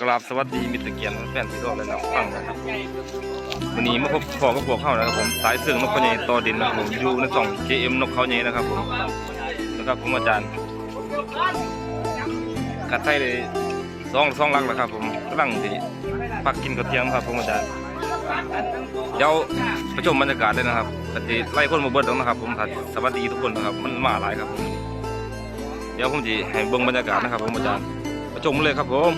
กราบสวัสดีมิตรเกียรติแฟนที่รอและนักฟังนะครับวันนี้มาพบพอกับพวกเข้านะครับผมสายเสื่องนกเขาใหญ่ต่อดินนะครับผมอยู่ในสอง JM นกเขาใหญ่นะครับผมนะครับผมอาจารย์กัดไทยเลยสองสองลักแล้วครับ ผมกำลังที่พักกินกับเทียมครับผมอาจารย์เดี๋ยวไปชมบรรยากาศเลยนะครับกติไล่คนมาเบิดแล้วนะครับ ผมสวัสดีทุกคนนะครับ มันมาหลายครับผมเดี๋ยวผมจะให้เบิ่งบรรยากาศนะครับผมอาจารย์ไปชมเลยครับผม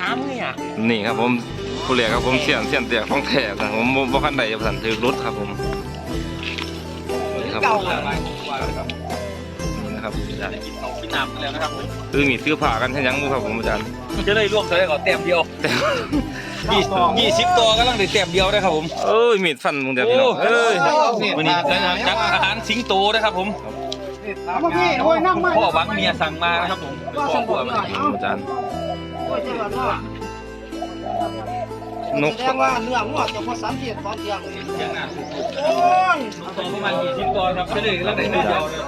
ตามเนี่ยนี่ครับผมผู้เรียกครับผมเสียนเสียนเตียของแท้ครับผมบ่บ่คันใดสันถือรถครับผมนี่ครับเก่าผมเลยนี่นะครับอาจารย์กินเอากินน้ำกันแล้วนะครับผมคือมีซื้อผ้ากันใช่ยังบ่ครับผมอาจารย์จะได้ร่วมเท่าไหร่ก่อนเต็มเดียวแต่ยี่ยี่สิบตัวกำลังได้เต็มเดียวนะครับผมเอ้ยมีดฟันมึงเดี๋ยวพี่น้องเอ้ยวันนี้นะครับจัดอาหารสิงโตนะครับผมเมื่อกี้โอ้ยนั่งมาพ่อหวังเมียสั่งมานะครับผมเป็นพ่อครัวมันอาจารย์ โอ้ยที่ว่าเนาะนกแสดงว่าเนื้องัวจะพอสามเทียนตอนเที่ยงเลยเที่ยงหน้าสุดโอ้ยๆตัวประมาณยี่สิบตัวครับจะได้กำลังได้เดียวเลย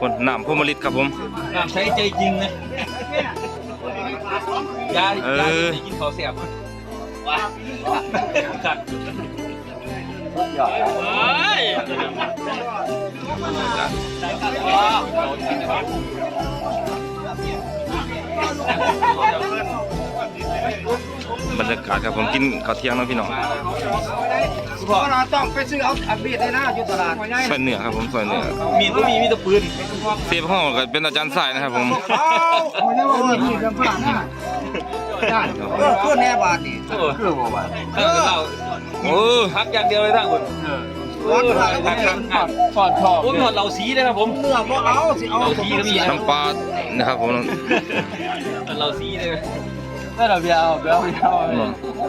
คนน้ำพรหมฤทธิ์ครับผมน้ำใช้ใจจริงนะยายยายจะกินข้าวเสียบว้าครับยอด บรรยากาศครับผมกินข้าวเที่ยงเนาะพี่น้องเพราะเราต้องไปซื้อเอาอันบีดเลยนะอยู่ตลาดซอยเนื้อครับผมซอยเนื้อมีดก็มีมีแต่ปืนเซฟห้องก็เป็นอาจารย์สายนะครับผมเอาไม่ได้ว่ามีเรื่องผ่านนะได้เออคือแน่บาทนี่เออคือบ่ว่าเออเราโอ้พักอย่างเดียวเลยทั้งคนวั ดว่าพักพักพักฟอนทองโอ้ยหอดเราสีนะครับผมเนื้อบ่เอาสิเอาเราสีก็มีน้ำปลานะครับผมเราสีเลยไม่เราเบียร์เบียร์เบียร์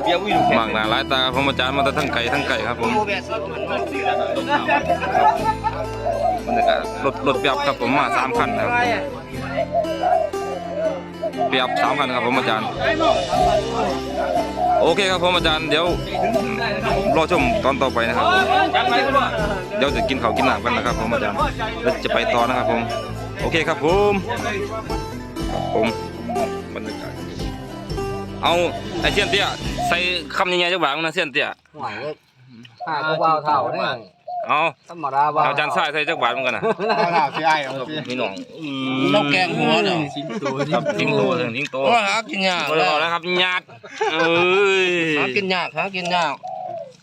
เบียร์วิ่งแข่บางหน้าหลายตาครับผมอาจารย์มาแต่ทั้งไก่ทั้งไก่ครับผมบบซื้อมันมันบรรยากาศรถรถเปียบครับผมมาสามคันนะครับเปียบสามคันครับผมอาจารย์ โอเคครับผมอาจารย์เดี๋ยวรอชมตอนต่อไปนะครับ เดี๋ยวจะกินข้าวกินน้ำกันนะครับผมอาจารย์แล้วจะไปต่อนะครับผมโอเคครับผมครับผมบรรยากาศเอาไอเสียนเตี้ยใส่คำยังไงจะหวางนะเสียนเตี้ยหวายเลยห้าก็เบาเท่าเนี่ย เอาธรรมดาเบาเอาอาจารย์ใส่ใส่จักบาทเหมือนกันนะเบาเท่าสิไอ้เอาสิพี่น้องนกแกงหัวเนาะสิงโตครับทิ้งโตถึงทิ้งโตโอ้ยหากินยากเอาเลยแล้วครับญาติเอ้ยหากินยากหากินยาก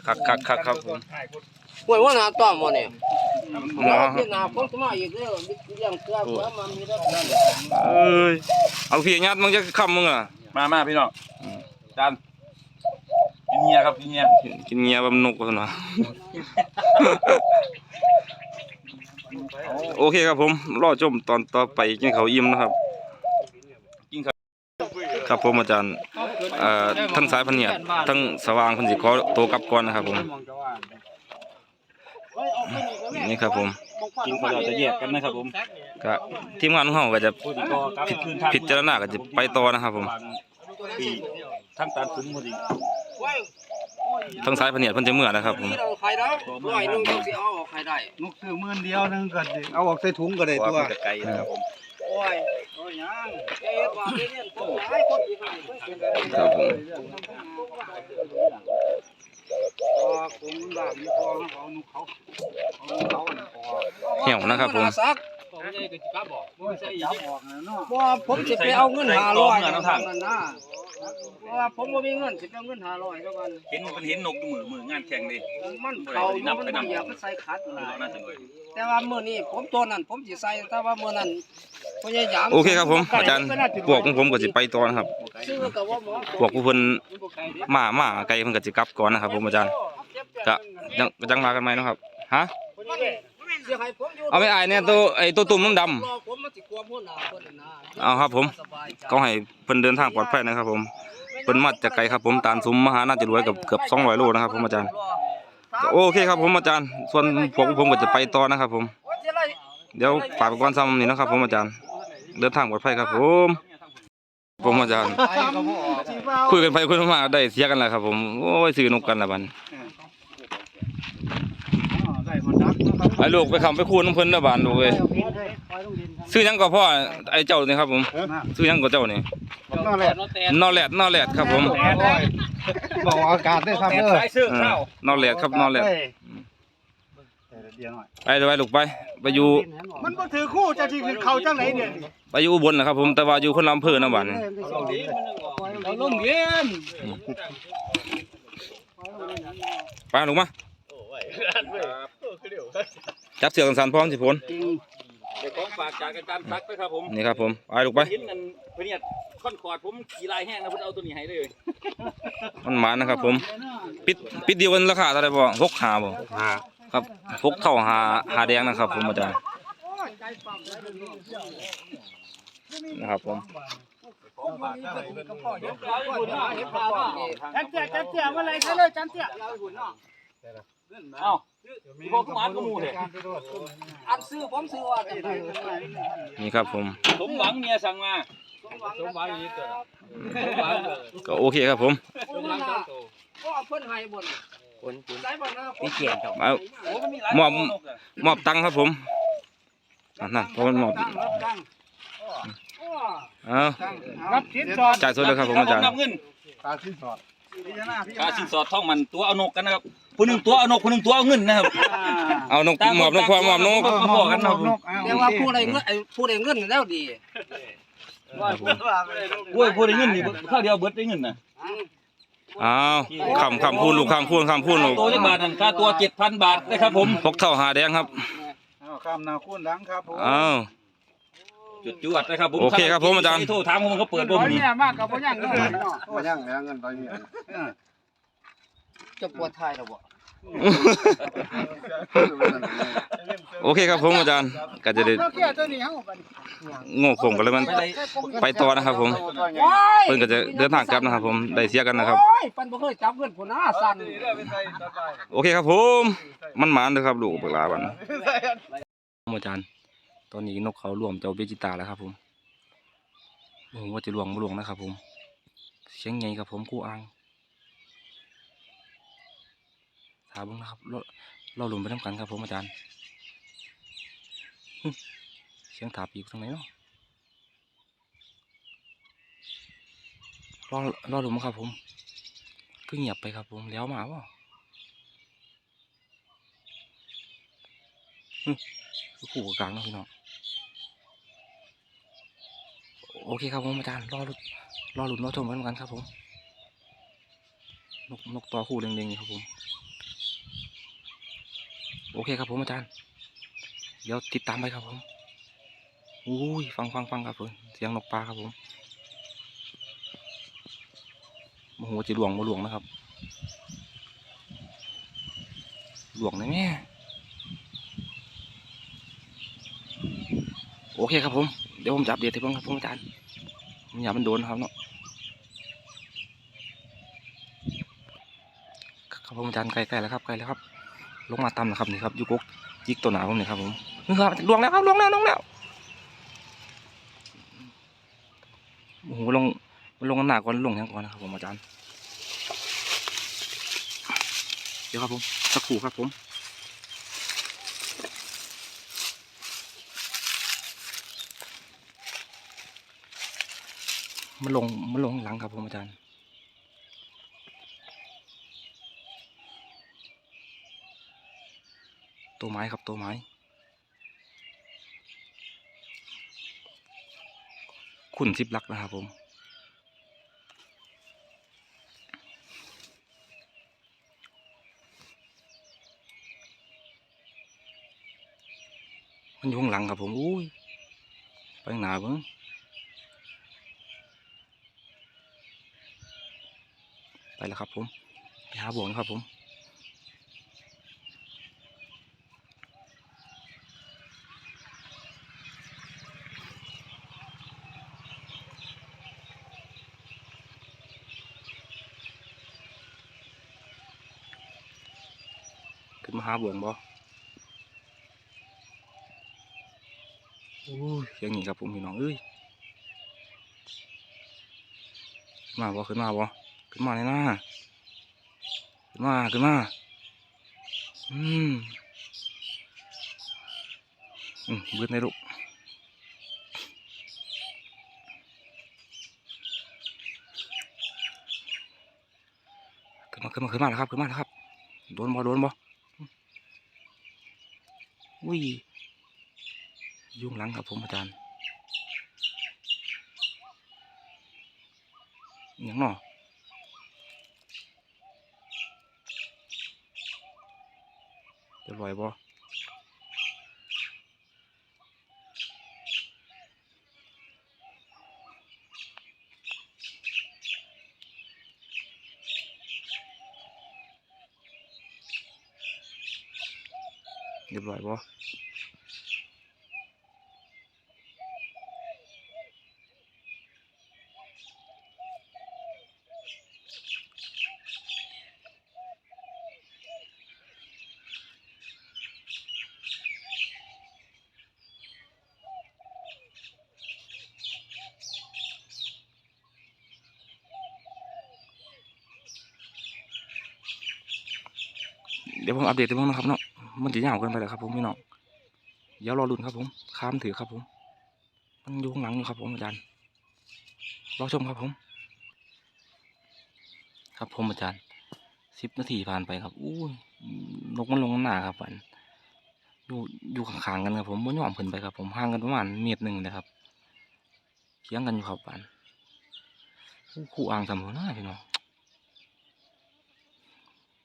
คักคักคักครับผมห่วยว่าหนาต้อมบ่เนี่ยเนาะกินหนาผมจะมาอีกเด้อเลี้ยงเกลือเกลือมันมีได้เอ้ยเอาพี่ญาติมึงจะคำมึงอะมามาพี่น้องจาน กินเฮียครับกินเฮียกินเงียบำนกกันวะโอเคครับผมรอชมตอนต่อไปกินเขาวอิ่มนะครับครับผมอาจารย์เอ่อทั้งสายพันเนียดทั้งสว่างพันสิขอตัวกลับก่อนนะครับผมนี่ครับผมกินข้าวเราจะแยกกันนะครับผมก็ทีมงานของเราก็จะพูดก็กลับคืนทางพิจารณาก็จะไปต่อนะครับผม ปีทั้งตาคุ้มพอดีทั้งสายพันเนียดเพิ่นจะเมื่อนะครับผมไข่ได้ร้อยนึงสิเอาออกไข่ได้นกซื้อหมื่นเดียวนึงก็สิเอาออกใส่ถุงก็ได้ตัวไกลนะครับผมโอ้ยโอ้ยยังเอ๊ะว่าเรียนคนหลายคนสิให้เพิ่นเป็นครับผมพอผมบ้านมีพอเขานุกเขาเอานุกเขาเนี่ยพอเหี่ยวนะครับผมซักจั บออกนะเนาะบ่ผมสิไปเอาเงิน500นั่นนะเพราะว่าผมบ่มีเงินสิไปเอาเงิน500แล้วกันเห็นมันเห็นนกมือมืองานแข่งดิมันเขาอยู่มันบ่อยากมันใส่ขัดหลายแต่ว่ามื้อนี้ผมตัวนั้นผมสิใส่แต่ว่ามื้อนั้นพยายามโอเคครับผมอาจารย์พวกของผมก็สิไปต่อนะครับพวกผู้เพิ่นมามาไกลเพิ่นก็สิกลับก่อนนะครับผมอาจารย์ก็ยังจังมากันไหมนะครับฮะ เอาไม่อายเนี่ยตัวไอ้ตัวตุ่มน้ำดำรอผมมันสิกลัวพุ่นน่ะเพิ่นน่ะเอาครับผมสบายใจก็ให้เพิ่นเดินทางปลอดภัยนะครับผมเพิ่นมาจากไกลครับผมตานซุ้มมหาน่าจะรวยกับเกือบ200โลนะครับผมอาจารย์โอเคครับผมอาจารย์ ส่วนพวกผมก็จะไปต่อนะครับผมโอ้ยสิไรเดี๋ยวฝากไปก่อนซ้ำนี่นะครับผมอาจารย์ เดินทางปลอดภัยครับผมผมอาจารย์ไปก็บ่ออกคุยกันไปคุยกันมาได้เสียกันแล้วครับผมโอ้ยซื้อนกกันละบัน อ๋อได้คนรักนะครับ ไอ้ลูกไปคำไปคูนน้ำเพิ่นละบานลูกเอ้ยซื้อหยังก็พ่อไอ้เจ้านี่ครับผมเออซื้อหยังก็เจ้านี่บนั่นแหละนอแลดนอแลดครับผมบอกอากาศได้ครับแตเด้อสายซื้อเออข้าวนอแลดครับนอแลดเดี๋ยวหน่อยไปเดี๋ยวไปลูกไปไปอยู่มันบ่ถือคู่จะที่เขาจังไหนเนี่ยไปอยู่อุบลนะครับผมแต่ว่าอยู่คนละอำเภอนะบ้านนี้เราลงเย็นไปลูกมา จับเสือกันสันพร้อมสิพลเดี๋ยวของฝากจากอาจารย์ซักนะครับผมนี่ครับผมไปลูกไปเห็นกันเพื่อนเนี่ยค่อนคอร์ดผมขี่ลายแห้งนะเพื่อนเอาตัวนี้ให้เลยมันหมานะครับผมปิดปิดเดียวกันราคาเท่าไหร่บ่หกหาบ่ครับหกเท่าหาหาแดงนะครับ ผมอาจารย์นะครับผมจันเตี้ยจันเตี้ยมาเลยใช่เลยจันเตี้ยเอ้า พวกหมาก็มูเลยอันซื้อผมซื้อว่านี่ครับผมสมหวังเมียสั่งมาก็โอเคครับผมก็เพิ่นให้บ่นคนได้บ่นะพี่เกียรติเอาโอ้ก็มีหลายมอบตัวนกอะมอบตังค์ครับผมอะนั่นเพราะมันมอบเอารับสินสอดจ่ายสดเลยครับผมอาจารย์ นับเงินตาสิ้นสอดพิจารณาพิจารค่าณาสินสอดท่องมันตัวเอานกกันนะครับผู้หนึ่งตัวเอานกผู้หนึ่งตัวเอาเงินนะครับเอานกมอบนกพอมอบนกก็พอกันนะครับเรียกว่าผู้ใดเงินไอ้ผู้ใดเงินแล้วดีโอ้ยผู้ได้เงินนี่ข้าวเดียวเบิดได้เงินนะเอาคำคำพูนลูกคำพูนคำพูนลูกตัวจักบาทนั่นค่าตัวเจ็ดพันบาทนะครับผมพกเท่าหาแดงครับเอาข้ามนาคูนหลังครับผมเอา จุดจวดนะครับผมโอเคครับผมอาจารย์ โทรถามผมเขาเปิดบ่มนี่เนี่ยมากกับบ่ยังเนาะมาย่างแล้วเงินไปเนี่ยจะปวดท้ายแล้วบ่โอเคครับผมอาจารย์ก็จะได้เกี่ยตัวนี้เฮาบัดโง่โค้งกันเลยมัน ไปต่อนะครับผม โอ้ยเพิ่นก็จะเดินทางกลับนะครับผมได้เสียกันนะครับ โอ้ยปันบ่เคยจับเงินพุ่นนะสั่น โอเคครับผม มันหมานเลยครับลูกเวลาวันอาจารย์ ตอนนี้นกเขารวมเจ้าเบจิตาแล้วครับผมโอ้โหว่าจะลวงไม่ลวงนะครับ ผมเสียงใหญ่ครับผมกู้อ่างถามบ้างนะครับเราเราหลุมไปทำกันครับผมอาจารย์เสียงถาปีกทางไหนเนาะรอรอหลุมครับผมก็เงียบไปครับผมแล้วมาว่คู่กลางเนาะพี่น้อง โอเคครับผมอาจารย์รอรุดรอหลุดรอชมกันกันครับผมนกนกตัวคู่เด้งๆนี่ครับผม โอเคครับผมอาจารย์ เดี๋ยวติดตามไปครับผมอุ้ยฟังฟังฟังครับผมเสียงนกปลาครับผมโอ้โหจะหลวงมาหลวงนะครับหลวงเลยแม่โอเคครับผม เดี๋ยวผมจับเดี๋ยวที่เพิ่งครับผมอาจารย์ผมอยากมันโดนครับเนาะครับผมอาจารย์ใกล้ๆแล้วครับใกล้แล้วครับ ลงมาต่ำนะครับนี่ครับยุกกจิกตัวหนาผมนี่ครับผมนี่ครับลวงแล้วครับลวงแล้วลวงแล้วโอ้โหลงลงกันหนาก่อนลงยังก่อนนะครับผมอาจารย์เดี๋ยวครับผมสักครู่ครับผม มันลงมันลงหลังครับผมอาจารย์ตัวไม้ครับตัวไม้ ขุนสิบลักนะครับผมมันอยู่ข้างหลังครับผมอุ้ยไปหนาเบิ้ง ไปแล้วครับผม ไปหาบ่วงครับผมขึ้นมาหาบ่วงบ่อยอย่างนี้ครับผมพี่น้องเอ้ยมาบ่ขึ้นมาบ่ึ้นมาเลยนะขึ้นมาขึ้นมาอืมอืมบืดในลูกขึ้นมาขึ้นมาขึ้นมาแล้วครับขึ้นมาแล้วครับโดนบอโดนบออุ้ยยุ่งหลังครับผมอาจารย์อย่างนอ จะลอยบ่เรียบร้อยบ่ ดี๋ยวผมอัปเดตให้เบิ่งนะครับเนาะมันจะยาวเกินไปแล้วครับผมพี่น้องเดี๋ยวรอลุ้นครับผมข้ามถือครับผม มันอยู่ข้างหลังอยู่ครับผมอาจารย์รอชมครับผม ครับผมอาจารย์สิบนาทีผ่านไปครับอู้ยนกมันลงน้ำหนาครับมันอยู่อยู่ข้างๆกันครับผมมันย่อมขึ้นไปครับ ผมห่างกันประมาณเมตรหนึ่งนะครับเคียงกันอยู่ครับปันคู่อ่างทำหัวหน้าพี่น้อง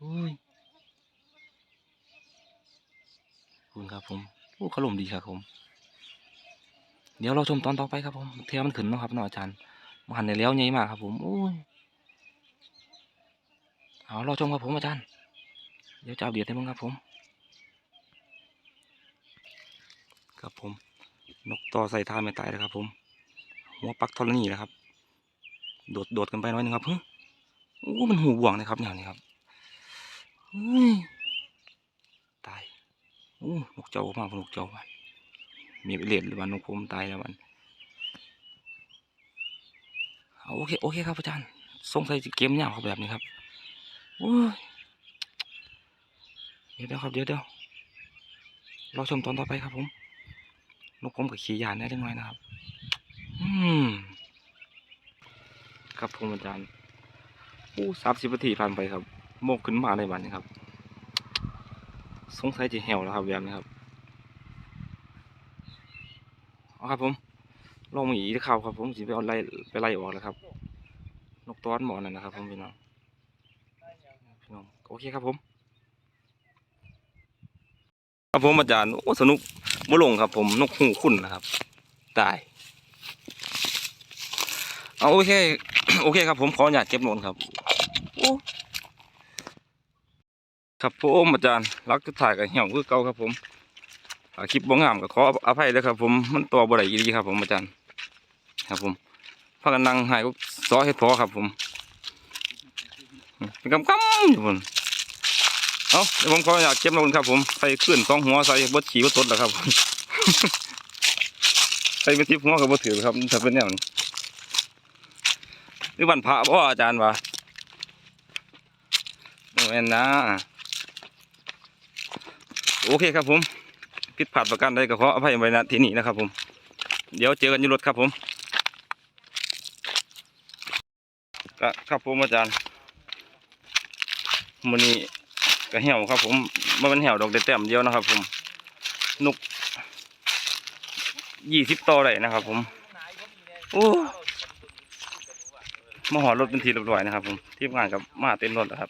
อุ้ยขอบ คุณครับผมโอ้ขลุ่มดีครับผม เดี๋ยวเราชมตอนต่อไปครับผมเทียมันขึ้นนะครับเนาะอาจารย์มันหันในเลี้ยวใหญ่มากครับผมโอ้ยเอาเราชมครับผมอาจารย์ เดี๋ยวจะเอาเดียดให้มึงครับผม ครับผม นกต่อใส่ท่าไม่ตายเลยครับ ผม หัวปักทรณีนะครับ โดดโดดกันไปหน้อยหนึงครับเฮ้ยโอ้มันหูบ่วงนะครับเนี่ยนี่ครับเฮ้ย อ้นกเจ้ามากนกเจ้ามันมีไปเลียดหรือว่านกผมตายแล้วมันเอาโอเคโอเคครับอาจารย์สงสัยเกมยาวครับแบบนี้ครับโอ้ยเดี๋ยวเดี๋ยวครับเดี๋ยวเดี๋ยวรอชมตอนต่อไปครับผมนกผมกับขี่ยานได้เล็กน้อยนะครับ อืม ครับผมอาจารย์อู้สามสิบนาทีผ่านไปครับโมกขึ้นมาในวันนี้ครับ สงสัยจะเหี่ยวแล้วครับแบบนี้ครับเอาครับผมลองมีอีกข่าวครับ ผมสิไปเอาไล่ไปไล่ออกแล้วครับ นกต้อนหมอนั่นนะครับ ผมพี่น้องพี่น้องโอเคครับผมครับผมอาจารย์โอ้สนุกบ่ลงครับ ผมนกหูคุณนนะครับตายเอาโอเคโอเคครับผมขออนุญาตเก็บโนนครับโอ้ ครับผมอาจารย์รักจะถ่ายกับเหี่ยวคือเก่าครับผมอาคลิปบ่งามก็ขออภัยด้วยครับ ผมมันตัวบ่ได้อีครับ ผมอาจารย์ ครับ ผมพากันนั่งหายก็ซอเฮ็ดพอครับ ผมเป็นกำกำอยู่บนเอาเดี๋ยวผมขออยากเก็บลงครับ ผมใส่ขึ้นสองหัวใส่บดขี่บดตดแหละครับใส่เป็นทิพหัวกับบดถือครับถ้าเป็นแนวนี้นี่วันพระพ่ออาจารย์วะโอ้ยนะ โอเคครับผมผิดพลาดประการใดก็ขออภัยไว้ณที่นี้นะครับ ผม เดี๋ยวเจอกันอยู่รถครับผมก็ครับผมอาจารย์มันนี้ก็เหี่ยวครับ ผมมันเป็นเหี่ยวดอกเด็ดแต้มเดียวนะครับ ผมนกยี่สิบต่อได้นะครับ ผมโอ้มาหอรถเป็นทีเรียบร้อยนะครับ ผมทีมงานกับมาเต็มรถแล้วครับ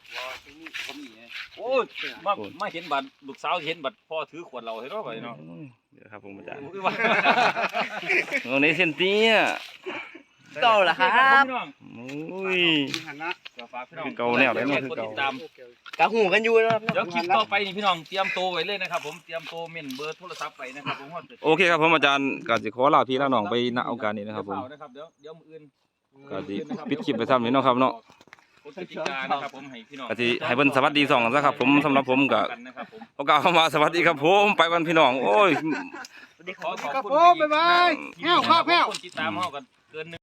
อ้ยมามาเห็นบัตรลูกสาวเห็นบัตรพ่อถือขวดเราเห็นว่าไปเนาะเดี๋ยวครับผมอาจารย์อุ้ยว่าโอ้ในเซนเตียโตแล้วครับโอ้ยหันนะฝากพี่น้องคือเก่าแนวเลยเนาะคือเก่าติดตามกะหูกันอยู่นะครับเดี๋ยวคลิปต่อไปนี่พี่น้องเตรียมโตวไว้เลยนะครับผมเตรียมโตวเม่นเบอร์โทรศัพท์ไปนะครับผมว่าจะโอเคครับผมอาจารย์ก็จะขอลาพี่ลาน้องไปณโอกาสนี้นะครับผมนะครับเดี๋ยวเดี๋ยวมืออื่นก็สิปิดคลิปไปซ้ำนี้เนาะครับเนาะ กฎกติกานะครับผมให้พี่น้องก็สิให้เพิ่นสวัสดีสองกันซะครับ ผมสำหรับผมก็กันนะครับผมโอกาสเข้ามาสวัสดีครับผมไปวันพี่น้อง โอ้ย ขอขอบครับคุณผมบ๊ายบายแห้วข้าวแห้ว คนติดตามเฮากันเกินหนึ่ง